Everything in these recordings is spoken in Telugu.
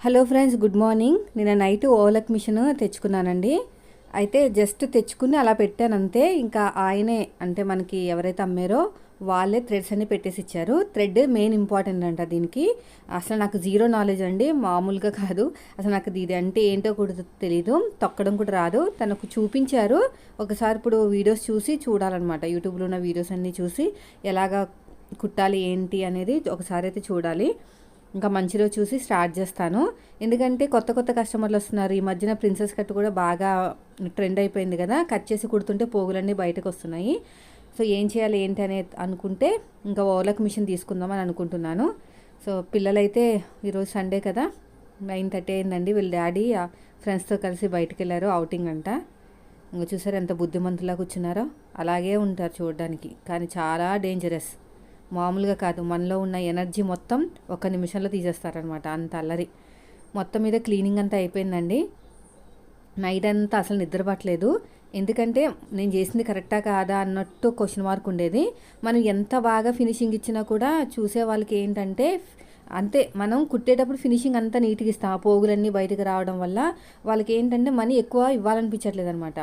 Hello friends good morning. నేను నైట్ ఓలక్ మిషన్ తెచ్చుకున్నానండి. అయితే జస్ట్ తెచ్చుకుని అలా పెట్టాను అంతే. ఇంకా ఆయనే అంటే మనకి ఎవరైతే అమ్మారో వాళ్ళే థ్రెడ్స్ అన్ని పెట్టేసి ఇచ్చారు. థ్రెడ్ మెయిన్ ఇంపార్టెంట్ అంట దీనికి. అసలు నాకు జీరో నాలెడ్జ్ అండి. మామూలుగా కాదు. అసలు నాకు ఇది అంటే ఏంటో కూడా తెలియదు తొక్కడం కూడా రాదు. తనకు చూపించారు. ఒకసారి ఇప్పుడు వీడియోస్ చూసి చూడాలన్నమాట. యూట్యూబ్లో ఉన్న వీడియోస్ అన్నీ చూసి ఎలాగా కుట్టాలి ఏంటి అనేది ఒకసారి అయితే చూడాలి. ఇంకా మంచి రోజు చూసి స్టార్ట్ చేస్తాను. ఎందుకంటే కొత్త కొత్త కస్టమర్లు వస్తున్నారు. ఈ మధ్యన ప్రిన్సెస్ కట్ కూడా బాగా ట్రెండ్ అయిపోయింది కదా. కట్ చేసి కుడుతుంటే పోగులన్నీ బయటకు వస్తున్నాయి. సో ఏం చేయాలి ఏంటి అనే అనుకుంటే ఇంకా ఓలక్ మిషన్ తీసుకుందామని అనుకుంటున్నాను. సో పిల్లలైతే ఈరోజు సండే కదా. నైన్ థర్టీ అయిందండి. వీళ్ళ డాడీ ఫ్రెండ్స్తో కలిసి బయటకు వెళ్ళారు అవుటింగ్ అంట. ఇంకా చూసారు ఎంత బుద్ధిమంతులా కూర్చున్నారో. అలాగే ఉంటారు చూడడానికి. కానీ చాలా డేంజరస్ మామూలుగా కాదు. మనలో ఉన్న ఎనర్జీ మొత్తం ఒక నిమిషంలో తీసేస్తారనమాట అంత అల్లరి. మొత్తం మీద క్లీనింగ్ అంతా అయిపోయిందండి. నైట్ అంతా అసలు నిద్రపట్టలేదు ఎందుకంటే నేను చేసింది కరెక్టా కాదా అన్నట్టు క్వశ్చన్ మార్క్ ఉండేది. మనం ఎంత బాగా ఫినిషింగ్ ఇచ్చినా కూడా చూసే వాళ్ళకి ఏంటంటే అంతే మనం కుట్టేటప్పుడు ఫినిషింగ్ అంతా నీట్గా ఇస్తాం. ఆ పోగులన్నీ బయటకు రావడం వల్ల వాళ్ళకి ఏంటంటే మనీ ఎక్కువ ఇవ్వాలనిపించట్లేదు అనమాట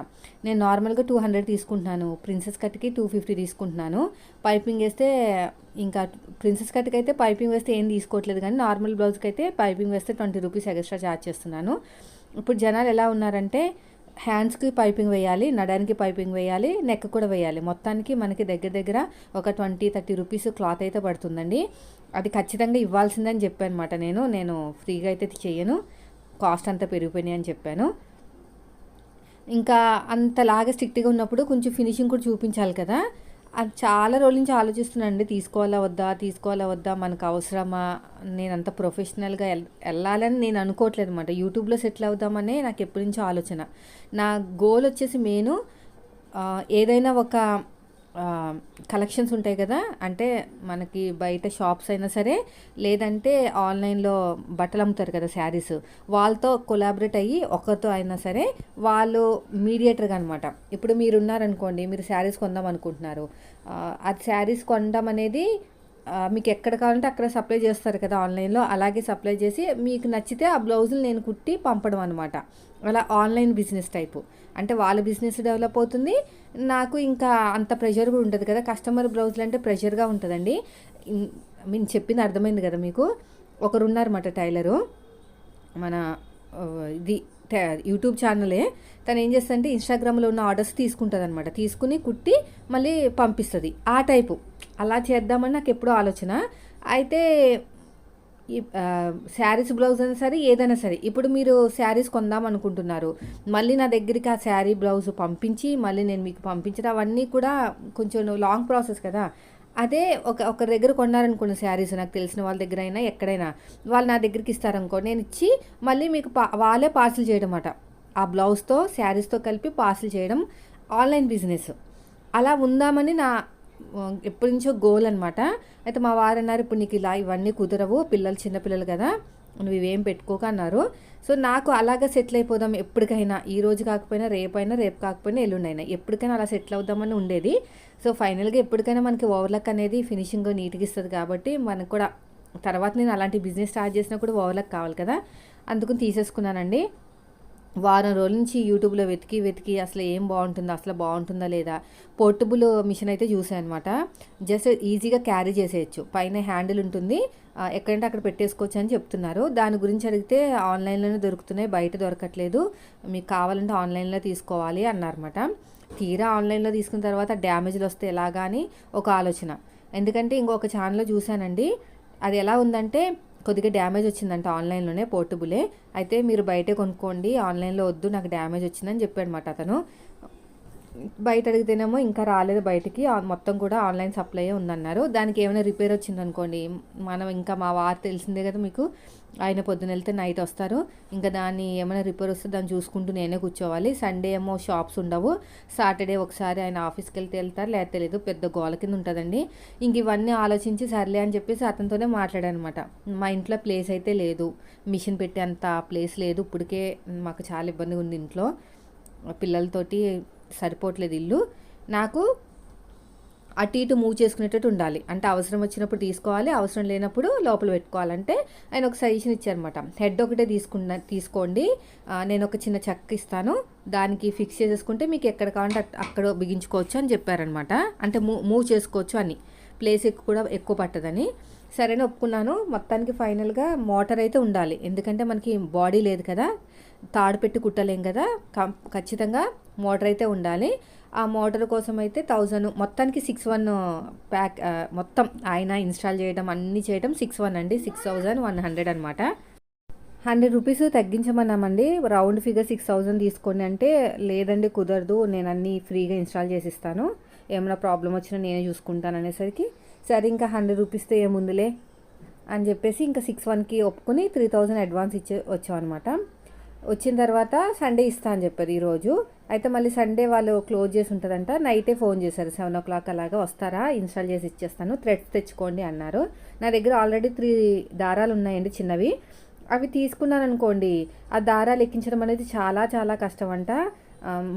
నేను నార్మల్గా టూ హండ్రెడ్ తీసుకుంటున్నాను. ప్రిన్సెస్ కట్కి టూ ఫిఫ్టీ తీసుకుంటున్నాను. పైపింగ్ వేస్తే ఇంకా ప్రిన్సెస్ కట్కి అయితే పైపింగ్ వేస్తే ఏం తీసుకోవట్లేదు కానీ నార్మల్ బ్లౌజ్కి అయితే పైపింగ్ వేస్తే ట్వంటీ రూపీస్ ఎక్స్ట్రా ఛార్జ్ చేస్తున్నాను. ఇప్పుడు జనాలు ఎలా ఉన్నారంటే హ్యాండ్స్కి పైపింగ్ వేయాలి నడానికి పైపింగ్ వేయాలి నెక్ కూడా వేయాలి. మొత్తానికి మనకి దగ్గర దగ్గర ఒక ట్వంటీ థర్టీ రూపీస్ క్లాత్ అయితే పడుతుందండి. అది ఖచ్చితంగా ఇవ్వాల్సిందని చెప్పాను అనమాట నేను. నేను ఫ్రీగా అయితే చేయను కాస్ట్ అంతా పెరిగిపోయినాయి అని చెప్పాను. ఇంకా అంతలాగా స్ట్రిక్ట్గా ఉన్నప్పుడు కొంచెం ఫినిషింగ్ కూడా చూపించాలి కదా. అది చాలా రోజుల నుంచి ఆలోచిస్తున్నానండి తీసుకోవాలా వద్దా? తీసుకోవాలా వద్దా? మనకు అవసరమా? నేను అంత ప్రొఫెషనల్గా వెళ్ళాలని నేను అనుకోవట్లేదు అనమాట యూట్యూబ్లో సెటిల్ అవుదామనే నాకు ఎప్పటి నుంచో ఆలోచన. నా గోల్ వచ్చేసి నేను ఏదైనా ఒక కలెక్షన్స్ ఉంటాయి కదా అంటే మనకి బయట షాప్స్ అయినా సరే లేదంటే ఆన్లైన్లో బట్టలు అమ్ముతారు కదా శారీస్ వాళ్ళతో కొలాబరేట్ అయ్యి ఒకరితో అయినా సరే వాళ్ళు మీడియేటర్గా అనమాట ఇప్పుడు మీరు ఉన్నారనుకోండి మీరు శారీస్ కొందాం అనుకుంటున్నారు. అది శారీస్ కొనడం అనేది మీకు ఎక్కడ కావాలంటే అక్కడ సప్లై చేస్తారు కదా ఆన్లైన్లో అలాగే సప్లై చేసి మీకు నచ్చితే ఆ బ్లౌజులు నేను కుట్టి పంపడం అనమాట అలా ఆన్లైన్ బిజినెస్ టైపు. అంటే వాళ్ళ బిజినెస్ డెవలప్ అవుతుంది. నాకు ఇంకా అంత ప్రెషర్ కూడా ఉంటుంది కదా. కస్టమర్ బ్లౌజులు అంటే ప్రెషర్గా ఉంటుందండి. నేను చెప్పింది అర్థమైంది కదా మీకు? ఒకరు ఉన్నారన్నమాట టైలరు. మన ఇది యూట్యూబ్ ఛానలే. తను ఏం చేస్తుందంటే ఇన్స్టాగ్రామ్లో ఉన్న ఆర్డర్స్ తీసుకుంటుంది అనమాట తీసుకుని కుట్టి మళ్ళీ పంపిస్తుంది. ఆ టైపు. అలా చేద్దామని నాకు ఎప్పుడో ఆలోచన. అయితే శారీస్ బ్లౌజ్ అయినా సరే ఏదైనా సరే. ఇప్పుడు మీరు శారీస్ కొందాం అనుకుంటున్నారు. మళ్ళీ నా దగ్గరికి ఆ శారీ బ్లౌజ్ పంపించి మళ్ళీ నేను మీకు పంపించడం అవన్నీ కూడా కొంచెం లాంగ్ ప్రాసెస్ కదా. అదే ఒక ఒకరి దగ్గర కొన్నారనుకోండి శారీస్ నాకు తెలిసిన వాళ్ళ దగ్గర అయినా ఎక్కడైనా. వాళ్ళు నా దగ్గరికి ఇస్తారనుకో నేను ఇచ్చి మళ్ళీ మీకు పా వాళ్ళే పార్సిల్ చేయడం అట ఆ బ్లౌజ్తో శారీస్తో కలిపి పార్సిల్ చేయడం ఆన్లైన్ బిజినెస్. అలా ఉందామని నా ఎప్పటి నుంచో గోల్ అనమాట అయితే మా వారు అన్నారు ఇప్పుడు నీకు ఇలా ఇవన్నీ కుదరవు పిల్లలు చిన్నపిల్లలు కదా నువ్వు ఇవేం పెట్టుకోక అన్నారు. సో నాకు అలాగా సెటిల్ అయిపోదాం ఎప్పటికైనా ఈ రోజు కాకపోయినా రేపైనా రేపు కాకపోయినా ఎల్లుండైనా ఎప్పటికైనా అలా సెటిల్ అవుదామని ఉండేది. సో ఫైనల్గా ఎప్పటికైనా మనకి ఓవర్లక్ అనేది ఫినిషింగ్ నీట్గా ఇస్తుంది కాబట్టి మనకు కూడా తర్వాత నేను అలాంటి బిజినెస్ స్టార్ట్ చేసినా కూడా ఓవర్లక్ కావాలి కదా అందుకని తీసేసుకున్నానండి. వారం రోజుల నుంచి యూట్యూబ్లో వెతికి వెతికి అసలు ఏం బాగుంటుందో అసలు బాగుంటుందా లేదా పోర్టబుల్ మిషన్ అయితే చూసాను అనమాట జస్ట్ ఈజీగా క్యారీ చేసేయచ్చు. పైన హ్యాండిల్ ఉంటుంది. ఎక్కడంటే అక్కడ పెట్టేసుకోవచ్చు అని చెప్తున్నారు. దాని గురించి అడిగితే ఆన్లైన్లోనే దొరుకుతున్నాయి. బయట దొరకట్లేదు. మీకు కావాలంటే ఆన్లైన్లో తీసుకోవాలి అన్నారన్నమాట తీరా ఆన్లైన్లో తీసుకున్న తర్వాత డ్యామేజ్లు వస్తే ఎలాగా అని ఒక ఆలోచన. ఎందుకంటే ఇంకొక ఛానల్లో చూశానండి. అది ఎలా ఉందంటే కొద్దిగా డ్యామేజ్ వచ్చిందంట ఆన్లైన్లోనే పోర్టబులే. అయితే మీరు బయటే కొనుక్కోండి ఆన్లైన్లో వద్దు నాకు డ్యామేజ్ వచ్చిందని చెప్పాడు అనమాట అతను. బయట అడిగితేనేమో ఇంకా రాలేదు బయటికి. మొత్తం కూడా ఆన్లైన్ సప్లై ఉందన్నారు. దానికి ఏమైనా రిపేర్ వచ్చిందనుకోండి మనం ఇంకా మా వారు తెలిసిందే కదా మీకు. ఆయన పొద్దున వెళ్తే నైట్ వస్తారు. ఇంకా దాన్ని ఏమైనా రిపేర్ వస్తే దాన్ని చూసుకుంటూ నేనే కూర్చోవాలి. సండే ఏమో షాప్స్ ఉండవు. సాటర్డే ఒకసారి ఆయన ఆఫీస్కి వెళ్తే వెళ్తారు. లేదా తెలియదు పెద్ద గోల కింద ఉంటుందండి. ఇంక ఇవన్నీ ఆలోచించి సర్లే అని చెప్పేసి అతనితోనే మాట్లాడానమాట. మా ఇంట్లో ప్లేస్ అయితే లేదు. మిషన్ పెట్టే అంత ప్లేస్ లేదు. ఇప్పటికే మాకు చాలా ఇబ్బందిగా ఉంది ఇంట్లో. పిల్లలతోటి సరిపోవట్లేదు ఇల్లు. నాకు అటు ఇటు మూవ్ చేసుకునేటట్టు ఉండాలి. అంటే అవసరం వచ్చినప్పుడు తీసుకోవాలి అవసరం లేనప్పుడు లోపల పెట్టుకోవాలంటే ఆయన ఒక సజెషన్ ఇచ్చారనమాట హెడ్ ఒకటే తీసుకున్న తీసుకోండి. నేను ఒక చిన్న చెక్క ఇస్తాను. దానికి ఫిక్స్ చేసేసుకుంటే మీకు ఎక్కడ కావాలంటే అట్- అక్కడ బిగించుకోవచ్చు అని చెప్పారనమాట అంటే మూవ్ మూవ్ చేసుకోవచ్చు అని. ప్లేస్ ఎక్కువ కూడా ఎక్కువ పట్టదని. సరైన ఒప్పుకున్నాను. మొత్తానికి ఫైనల్గా మోటార్ అయితే ఉండాలి. ఎందుకంటే మనకి బాడీ లేదు కదా. తాడు పెట్టి కుట్టలేం కదా? కం- ఖచ్చితంగా మోటార్ అయితే ఉండాలి. ఆ మోటార్ కోసం అయితే థౌజండ్ మొత్తానికి సిక్స్ వన్ ప్యాక్ మొత్తం ఆయన ఇన్స్టాల్ చేయడం అన్నీ చేయడం సిక్స్ వన్ అండి. సిక్స్ థౌజండ్ వన్ హండ్రెడ్ అనమాట హండ్రెడ్ రూపీస్ తగ్గించమన్నామండి. రౌండ్ ఫిగర్ సిక్స్ థౌజండ్ తీసుకోండి అంటే లేదండి కుదరదు. నేను అన్నీ ఫ్రీగా ఇన్స్టాల్ చేసిస్తాను. ఏమైనా ప్రాబ్లం వచ్చినా నేనే చూసుకుంటాను అనేసరికి. సరే ఇంకా హండ్రెడ్ రూపీస్తో ఏముందిలే అని చెప్పేసి ఇంకా సిక్స్ వన్కి ఒప్పుకొని త్రీ థౌజండ్ అడ్వాన్స్ ఇచ్చే వచ్చామన్నమాట. వచ్చిన తర్వాత సండే ఇస్తా అని చెప్పారు ఈరోజు అయితే మళ్ళీ సండే వాళ్ళు క్లోజ్ చేసి ఉంటుందంట నైటే ఫోన్ చేశారు. సెవెన్ ఓ క్లాక్ అలాగా వస్తారా? ఇన్స్టాల్ చేసి ఇచ్చేస్తాను. థ్రెడ్స్ తెచ్చుకోండి అన్నారు. నా దగ్గర ఆల్రెడీ త్రీ దారాలు ఉన్నాయండి చిన్నవి. అవి తీసుకున్నాను అనుకోండి ఆ దారాలు ఎక్కించడం అనేది చాలా చాలా కష్టం అంట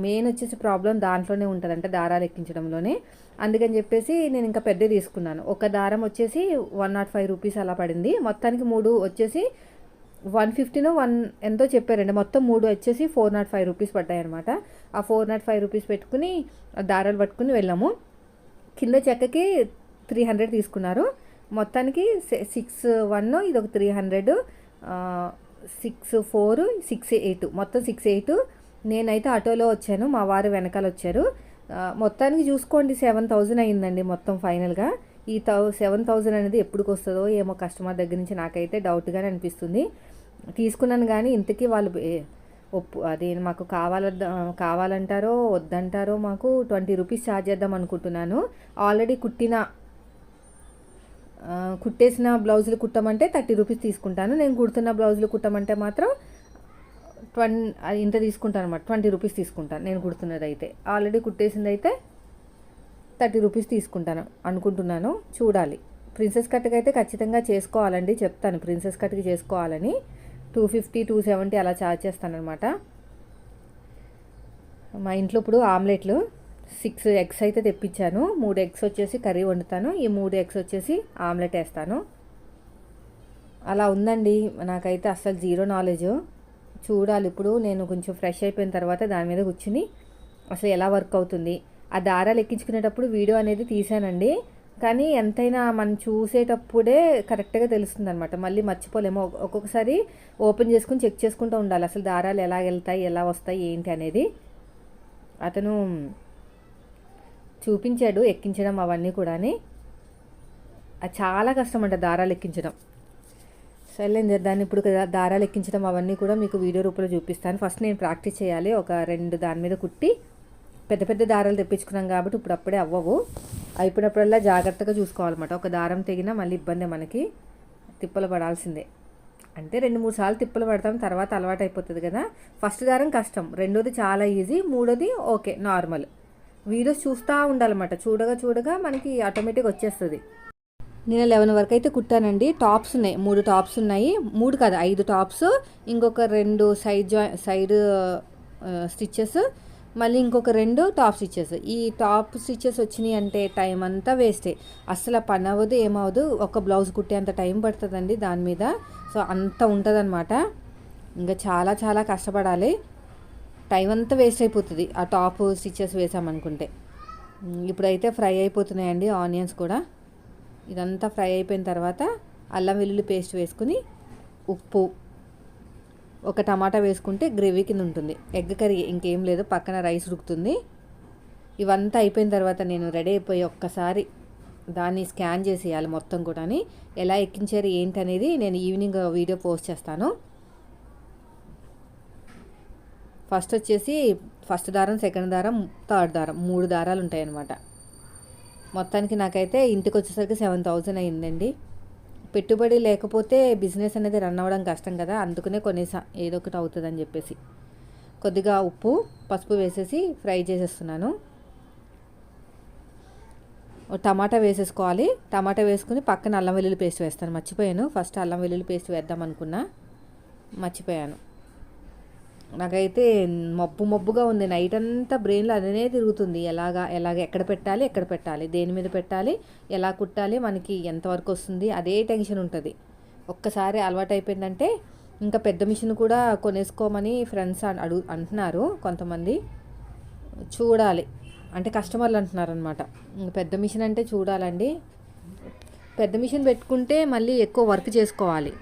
మెయిన్ వచ్చేసి ప్రాబ్లం దాంట్లోనే ఉంటుందంట దారాలు ఎక్కించడంలోనే. అందుకని చెప్పేసి నేను ఇంకా పెద్ద తీసుకున్నాను. ఒక దారం వచ్చేసి వన్ నాట్ ఫైవ్ రూపీస్ అలా పడింది. మొత్తానికి మూడు వచ్చేసి వన్ ఫిఫ్టీనో వన్ ఎంతో చెప్పారండి. మొత్తం మూడు వచ్చేసి ఫోర్ నాట్ ఫైవ్ రూపీస్ పడ్డాయన్నమాట. ఆ ఫోర్ నాట్ ఫైవ్ రూపీస్ పెట్టుకుని దారాలు పట్టుకుని వెళ్ళాము. కింద చెక్కకి త్రీ హండ్రెడ్ తీసుకున్నారు. మొత్తానికి సిక్స్ వన్ ఇది ఒక three hundred six four six eight. మొత్తం సిక్స్ ఎయిట్. నేనైతే ఆటోలో వచ్చాను. మా వారు వెనకాల వచ్చారు. మొత్తానికి చూసుకోండి సెవెన్ థౌజండ్ అయిందండి మొత్తం ఫైనల్గా. ఈ థౌ సెవెన్ థౌజండ్ అనేది ఎప్పటికి వస్తుందో ఏమో కస్టమర్ దగ్గర నుంచి నాకైతే డౌట్గానే అనిపిస్తుంది. తీసుకున్నాను కానీ ఇంతకీ వాళ్ళు ఒప్పు అది మాకు కావాల కావాలంటారో వద్దంటారో మాకు ట్వంటీ రూపీస్ ఛార్జ్ చేద్దాం అనుకుంటున్నాను. ఆల్రెడీ కుట్టిన కుట్టేసిన బ్లౌజులు కుట్టమంటే థర్టీ రూపీస్ తీసుకుంటాను. నేను కుడుతున్న బ్లౌజులు కుట్టమంటే మాత్రం ట్వన్ ఇంత తీసుకుంటాను అనమాట ట్వంటీ రూపీస్ తీసుకుంటాను నేను కుడుతున్నది అయితే ఆల్రెడీ కుట్టేసింది అయితే థర్టీ రూపీస్ తీసుకుంటాను అనుకుంటున్నాను. చూడాలి. ప్రిన్సెస్ కట్కి అయితే ఖచ్చితంగా చేసుకోవాలండి చెప్తాను. ప్రిన్సెస్ కట్కి చేసుకోవాలని. టూ ఫిఫ్టీ టూ సెవెంటీ అలా ఛార్జ్ చేస్తానమాట మా ఇంట్లో ఇప్పుడు ఆమ్లెట్లు సిక్స్ ఎగ్స్ అయితే తెప్పించాను. మూడు ఎగ్స్ వచ్చేసి కర్రీ వండుతాను. ఈ మూడు ఎగ్స్ వచ్చేసి ఆమ్లెట్ వేస్తాను. అలా ఉందండి. నాకైతే అస్సలు జీరో నాలెడ్జ్. చూడాలి ఇప్పుడు. నేను కొంచెం ఫ్రెష్ అయిపోయిన తర్వాత దాని మీద కూర్చుని అసలు ఎలా వర్క్ అవుతుంది. ఆ దారాలు ఎక్కించుకునేటప్పుడు వీడియో అనేది తీసానండి కానీ ఎంతైనా మనం చూసేటప్పుడే కరెక్ట్గా తెలుస్తుంది అనమాట మళ్ళీ మర్చిపోలేము. ఒక్కొక్కసారి ఓపెన్ చేసుకుని చెక్ చేసుకుంటూ ఉండాలి. అసలు దారాలు ఎలా వెళ్తాయి ఎలా వస్తాయి ఏంటి అనేది. అతను చూపించాడు ఎక్కించడం అవన్నీ కూడాని. చాలా కష్టం అంట దారాలు ఎక్కించడం. సర్లేండి దాన్ని ఇప్పుడు దారాలు ఎక్కించడం అవన్నీ కూడా మీకు వీడియో రూపంలో చూపిస్తాను. ఫస్ట్ నేను ప్రాక్టీస్ చేయాలి. ఒక రెండు దాని మీద కుట్టి పెద్ద పెద్ద దారాలు తెప్పించుకున్నాం కాబట్టి ఇప్పుడు అప్పుడే అవ్వవు. అయిపోయినప్పుడల్లా జాగ్రత్తగా చూసుకోవాలన్నమాట. ఒక దారం తెగినా మళ్ళీ ఇబ్బంది మనకి తిప్పలు పడాల్సిందే. అంటే రెండు మూడు సార్లు తిప్పలు పడతాం తర్వాత అలవాటు అయిపోతుంది కదా. ఫస్ట్ దారం కష్టం రెండోది చాలా ఈజీ మూడోది ఓకే నార్మల్. వీడియోస్ చూస్తూ ఉండాలన్నమాట. చూడగా చూడగా మనకి ఆటోమేటిక్ వచ్చేస్తుంది. నేను లెవెన్ వరకు అయితే కుట్టానండి. టాప్స్ ఉన్నాయి మూడు టాప్స్ ఉన్నాయి. మూడు కాదు ఐదు టాప్స్ ఇంకొక రెండు సైడ్ జాయి సైడ్ స్టిచ్చెస్ మళ్ళీ ఇంకొక రెండు టాప్ స్టిచ్చెస్. ఈ టాప్ స్టిచ్చెస్ వచ్చినాయి అంటే టైం అంతా వేస్టే. అసలు పని అవ్వదు ఏమవ్వదు ఒక బ్లౌజ్ కుట్టేంత టైం పడుతుందండి దాని మీద. సో అంత ఉంటుందన్నమాట. ఇంకా చాలా చాలా కష్టపడాలి. టైం అంతా వేస్ట్ అయిపోతుంది ఆ టాప్ స్టిచ్చెస్ వేసామనుకుంటే. ఇప్పుడైతే ఫ్రై అయిపోతున్నాయండి ఆనియన్స్ కూడా. ఇదంతా ఫ్రై అయిపోయిన తర్వాత అల్లం వెల్లుల్లి పేస్ట్ వేసుకుని ఉప్పు ఒక టమాటా వేసుకుంటే గ్రేవీ కింద ఉంటుంది. ఎగ్ కర్రీ ఇంకేం లేదు పక్కన రైస్ ఉడుకుతుంది ఇవంతా అయిపోయిన తర్వాత నేను రెడీ అయిపోయి ఒక్కసారి దాన్ని స్కాన్ చేసేయాలి మొత్తం కూడా ఎలా ఎక్కించారు ఏంటి అనేది నేను ఈవినింగ్ వీడియో పోస్ట్ చేస్తాను. ఫస్ట్ వచ్చేసి ఫస్ట్ దారం సెకండ్ దారం థర్డ్ దారం మూడు దారాలు ఉంటాయి అన్నమాట మొత్తానికి నాకైతే ఇంటికి వచ్చేసరికి సెవెన్ థౌజండ్ అయిందండి. పెట్టుబడి లేకపోతే బిజినెస్ అనేది రన్ అవ్వడం కష్టం కదా అందుకనే కొనేసా ఏదో ఒకటి అవుతుందని చెప్పేసి. కొద్దిగా ఉప్పు పసుపు వేసేసి ఫ్రై చేసేస్తున్నాను. టమాటా వేసేసుకోవాలి. టమాటా వేసుకుని పక్కన అల్లం వెల్లుల్లి పేస్ట్ వేస్తాను. మర్చిపోయాను. ఫస్ట్ అల్లం వెల్లుల్లి పేస్ట్ వేద్దాం అనుకున్నా. మర్చిపోయాను. నాకైతే మబ్బు మబ్బుగా ఉంది. నైట్ అంతా బ్రెయిన్లో అదనే తిరుగుతుంది. ఎలాగా ఎలాగ ఎక్కడ పెట్టాలి ఎక్కడ పెట్టాలి దేని మీద పెట్టాలి ఎలా కుట్టాలి మనకి ఎంతవరకు వస్తుంది అదే టెన్షన్ ఉంటుంది. ఒక్కసారి అలవాటు అయిపోయిందంటే ఇంకా పెద్ద మిషన్ కూడా కొనేసుకోమని ఫ్రెండ్స్ అడుగు అంటున్నారు కొంతమంది. చూడాలి. అంటే కస్టమర్లు అంటున్నారు అనమాట పెద్ద మిషన్ అంటే చూడాలండి. పెద్ద మిషన్ పెట్టుకుంటే మళ్ళీ ఎక్కువ వర్క్ చేసుకోవాలి.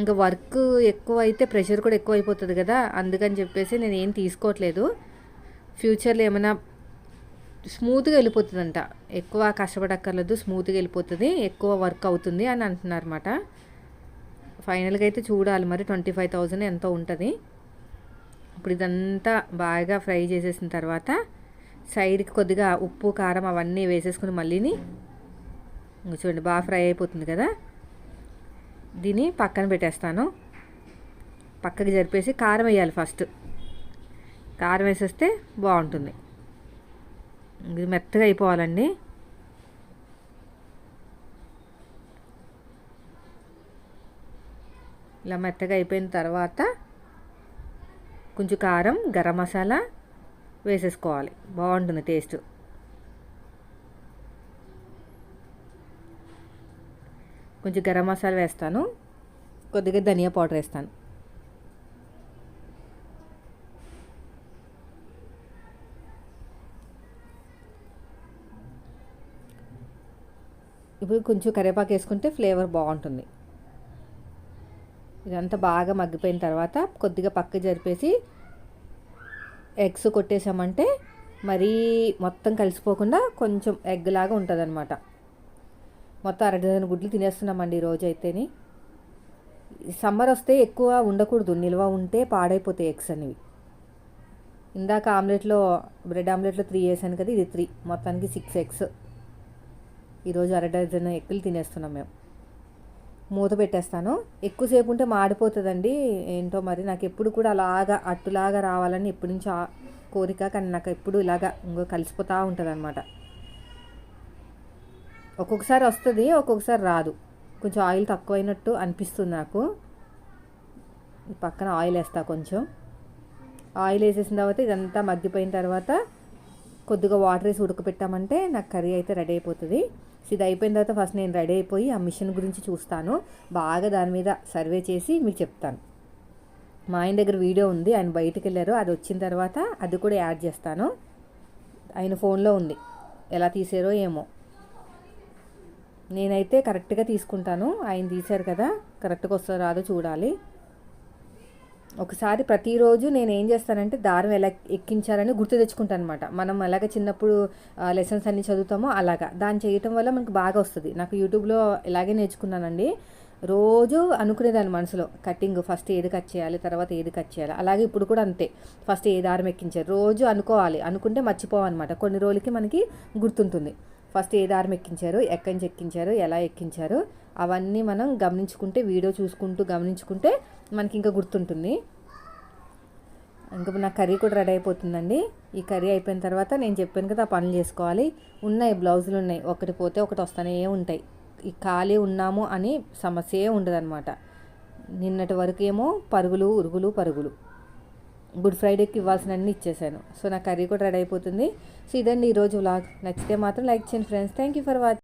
ఇంకా వర్క్ ఎక్కువ అయితే ప్రెషర్ కూడా ఎక్కువ అయిపోతుంది కదా అందుకని చెప్పేసి నేను ఏం తీసుకోవట్లేదు. ఫ్యూచర్లో ఏమైనా స్మూత్గా వెళ్ళిపోతుందంట. ఎక్కువ కష్టపడక్కర్లేదు స్మూత్గా వెళ్ళిపోతుంది ఎక్కువ వర్క్ అవుతుంది అని అంటున్నారన్నమాట. ఫైనల్గా అయితే చూడాలి మరి ట్వంటీ ఫైవ్ థౌజండ్ ఎంతో ఉంటుంది. ఇప్పుడు ఇదంతా బాగా ఫ్రై చేసేసిన తర్వాత సైడ్కి కొద్దిగా ఉప్పు కారం అవన్నీ వేసేసుకుని మళ్ళీని చూడండి బాగా ఫ్రై అయిపోతుంది కదా. దీన్ని పక్కన పెట్టేస్తాను. పక్కకి జరిపేసి కారం వేయాలి ఫస్ట్. కారం వేసేస్తే బాగుంటుంది. ఇది మెత్తగా అయిపోవాలండి. ఇలా మెత్తగా అయిపోయిన తర్వాత కొంచెం కారం గరం మసాలా వేసేసుకోవాలి. బాగుంటుంది టేస్ట్. కొంచెం గరం మసాలా వేస్తాను. కొద్దిగా ధనియా పౌడర్ వేస్తాను. ఇప్పుడు కొంచెం కరివేపాకు వేసుకుంటే ఫ్లేవర్ బాగుంటుంది. ఇదంతా బాగా మగ్గిపోయిన తర్వాత కొద్దిగా పక్క జరిపేసి ఎగ్స్ కొట్టేసామంటే మరీ మొత్తం కలిసిపోకుండా కొంచెం ఎగ్ లాగా ఉంటుంది అనమాట మొత్తం అర డజన్ గుడ్లు తినేస్తున్నామండి ఈరోజు అయితేని సమ్మర్ వస్తే ఎక్కువ ఉండకూడదు నిల్వ ఉంటే పాడైపోతాయి ఎగ్స్ అనేవి. ఇందాక ఆమ్లెట్లో బ్రెడ్ ఆమ్లెట్లో త్రీ వేసాను కదా ఇది త్రీ. మొత్తానికి సిక్స్ ఎగ్స్. ఈరోజు అర డజన్ ఎగ్గులు తినేస్తున్నాం మేము. మూత పెట్టేస్తాను. ఎక్కువసేపు ఉంటే మాడిపోతుందండి. ఏంటో మరి నాకు ఎప్పుడు కూడా అలాగా అట్టులాగా రావాలని ఎప్పటి నుంచో కోరిక కానీ నాకు ఎప్పుడు ఇలాగా ఇంకో కలిసిపోతూ ఉంటుంది అనమాట ఒక్కొక్కసారి వస్తుంది ఒక్కొక్కసారి రాదు. కొంచెం ఆయిల్ తక్కువైనట్టు అనిపిస్తుంది నాకు. పక్కన ఆయిల్ వేస్తా కొంచెం. ఆయిల్ వేసేసిన తర్వాత ఇదంతా మగ్గిపోయిన తర్వాత కొద్దిగా వాటర్ వేసి ఉడకపెట్టామంటే నాకు కర్రీ అయితే రెడీ అయిపోతుంది. ఇది అయిపోయిన తర్వాత ఫస్ట్ నేను రెడీ అయిపోయి ఆ మిషన్ గురించి చూస్తాను. బాగా దాని మీద సర్వే చేసి మీకు చెప్తాను. మా ఆయన దగ్గర వీడియో ఉంది ఆయన బయటకు వెళ్ళారు అది వచ్చిన తర్వాత అది కూడా యాడ్ చేస్తాను. ఆయన ఫోన్లో ఉంది ఎలా తీసారో ఏమో. నేనైతే కరెక్ట్గా తీసుకుంటాను. ఆయన తీశారు కదా కరెక్ట్గా వస్తుందో రాదో చూడాలి. ఒకసారి ప్రతిరోజు నేను ఏం చేస్తానంటే దారం ఎలా ఎక్కించాలని గుర్తు తెచ్చుకుంటాను అనమాట మనం ఎలాగ చిన్నప్పుడు లెసన్స్ అన్ని చదువుతామో అలాగా. దాన్ని చేయటం వల్ల మనకు బాగా వస్తుంది. నాకు యూట్యూబ్లో ఇలాగే నేర్చుకున్నానండి. రోజు అనుకునేదాన్ని మనసులో. కటింగ్ ఫస్ట్ ఏది కట్ చేయాలి తర్వాత ఏది కట్ చేయాలి. అలాగే ఇప్పుడు కూడా అంతే. ఫస్ట్ ఏ దారం ఎక్కించారు? రోజు అనుకోవాలి. అనుకుంటే మర్చిపోవన్నమాట. కొన్ని రోజులకి మనకి గుర్తుంటుంది. ఫస్ట్ ఏ దారం ఎక్కించారు ఎక్కడి నుంచి ఎక్కించారు ఎలా ఎక్కించారు అవన్నీ మనం గమనించుకుంటే వీడియో చూసుకుంటూ గమనించుకుంటే మనకి ఇంకా గుర్తుంటుంది. ఇంకా నా కర్రీ కూడా రెడీ అయిపోతుందండి. ఈ కర్రీ అయిపోయిన తర్వాత నేను చెప్పాను కదా పనులు చేసుకోవాలి. ఉన్నాయి బ్లౌజులు ఉన్నాయి. ఒకటి పోతే ఒకటి వస్తూనే ఉంటాయి. ఈ ఖాళీ ఉన్నాము అని సమస్యే ఉండదన్నమాట. నిన్నటి వరకు ఏమో పరుగులు ఉరుగులు పరుగులు. గుడ్ ఫ్రైడేకి ఇవ్వాల్సినన్ని ఇచ్చేసాను. సో నా కర్రీ కూడా రెడీ అయిపోతుంది. సో ఇదండి ఈరోజు వ్లాగ్. నచ్చితే మాత్రం లైక్ చేయండి friends. Thank you for watching